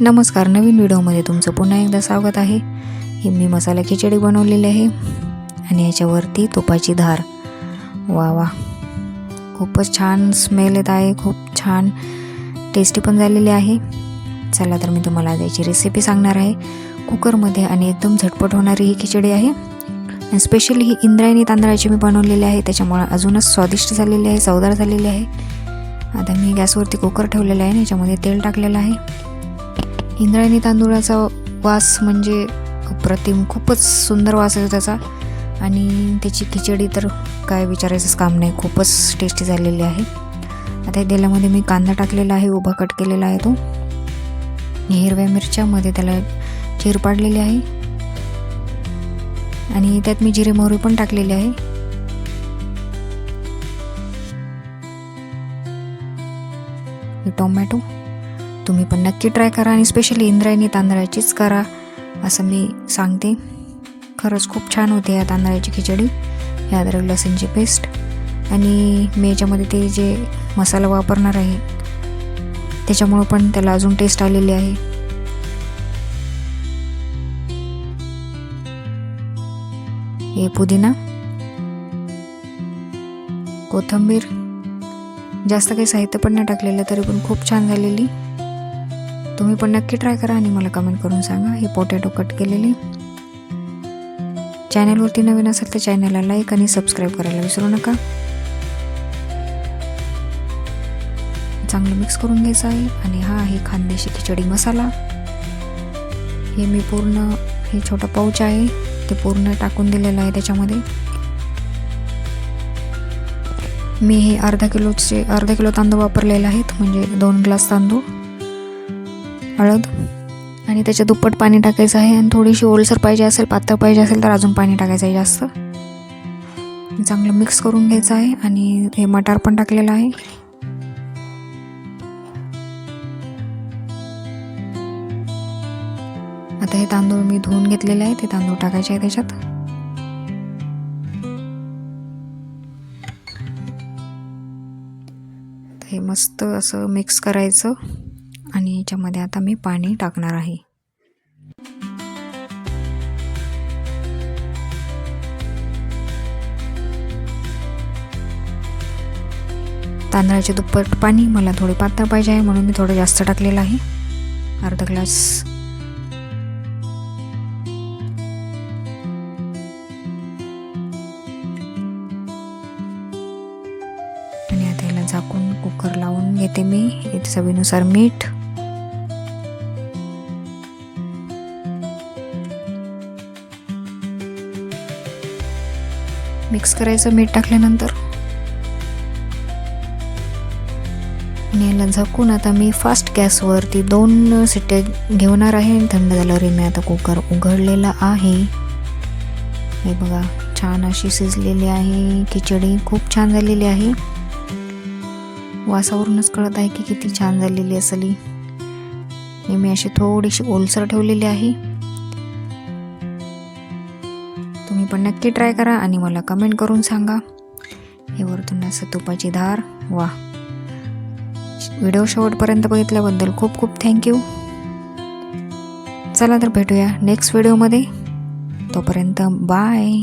नमस्कार नवीन व्हिडिओमध्ये तुमचं पुन्हा एकदा स्वागत आहे. ही मी मसाला खिचडी बनवलेली आहे आणि याच्यावरती तुपाची धार. वा वा. खूपच छान स्मेल येत आहे खूप छान टेस्टी पण झालेली आहे. चला तर मी तुम्हाला आज याची रेसिपी सांगणार आहे. कुकरमध्ये आणि एकदम झटपट होणारी ही खिचडी आहे. आणि स्पेशली ही इंद्रायणी तांदळाची मी बनवलेली आहे. त्याच्यामुळे अजूनच स्वादिष्ट झालेली आहे चवदार झालेली आहे. आता मी गॅसवरती कुकर ठेवलेला आहे आणि याच्यामध्ये तेल टाकलेलं आहे. इंद्रायणी तांदूळाचा वास म्हणजे अप्रतिम खूपच सुंदर वास येतो त्याचा. आणि त्याची खिचडी तर काय विचारायचंच काम नाही खूपच टेस्टी झालेली आहे. आता तेलामध्ये मी कांदा टाकलेला आहे उभा कट केलेला आहे तो. हिरव्या मिरच्यामध्ये त्याला चीर पाडलेली आहे. आणि त्यात मी जिरे मोहरी पण टाकलेली आहे. टोमॅटो. तुम्ही पण नक्की ट्राय करा आणि स्पेशली इंद्रायणी तांदळाचीच करा असं मी सांगते. खरंच खूप छान होते या तांदळाची खिचडी. या अद्रक लसूणची पेस्ट आणि मी याच्यामध्ये ते जे मसाला वापरणार आहे त्याच्यामुळं पण त्याला अजून टेस्ट आलेली आहे. हे पुदिना कोथिंबीर जास्त काही साहित्य पण नाही टाकलेलं तरी पण खूप छान झालेली. तुम्ही पण नक्की ट्राय करा आणि मला कमेंट करून सांगा. हे पोटॅटो कट केलेली. चॅनलवरती नवीन असेल तर चॅनलला लाईक आणि सबस्क्राईब करायला विसरू नका. चांगलं मिक्स करून घ्यायचं आहे आणि हा आहे खानदेशी खिचडी मसाला. हे मी पूर्ण हे छोटं पाऊच आहे. ते पूर्ण टाकून दिलेलं आहे त्याच्यामध्ये. मी हे अर्धा किलोचे अर्धा किलो तांदूळ वापरलेले आहेत. म्हणजे दोन ग्लास तांदूळ. हळद आणि त्याच्या दुप्पट पाणी टाकायचं आहे आणि थोडीशी ओलसर पाहिजे असेल पातळ पाहिजे असेल तर अजून पाणी टाकायचं आहे जास्त. चांगलं मिक्स करून घ्यायचं आहे आणि हे मटार पण टाकलेलं आहे. आता हे तांदूळ मी धुवून घेतलेले आहे ते तांदूळ टाकायचे आहे त्याच्यात. हे मस्त असं मिक्स करायचं. आणि याच्यामध्ये आता मी पाणी टाकणार आहे. तांदळाचे दुप्पट पाणी मला थोडे पातळ पाहिजे आहे म्हणून मी थोडं जास्त टाकलेलं आहे. अर्धा ग्लास. आणि आता याला झाकून कुकर लावून घेते मी. चवीनुसार मीठ. मिक्स करायचं मीठ टाकल्यानंतर. आणि याला झाकून आता मी फास्ट गॅसवरती दोन सिट्टे घेणार आहे आणि थंड झाल्यावर मी आता कुकर उघडलेला आहे. हे बघा छान अशी शिजलेली आहे खिचडी खूप छान झालेली आहे. वासावरूनच कळत आहे की किती छान झालेली असली. हे मी अशी थोडीशी ओलसर ठेवलेली आहे. पण नक्की ट्राय करा आणि मला कमेंट करून सांगा. हे वरतून असं तुपाची धार. वा. व्हिडिओ शेवटपर्यंत बघितल्याबद्दल खूप खूप थँक्यू चला तर भेटूया नेक्स्ट व्हिडिओमध्ये तोपर्यंत बाय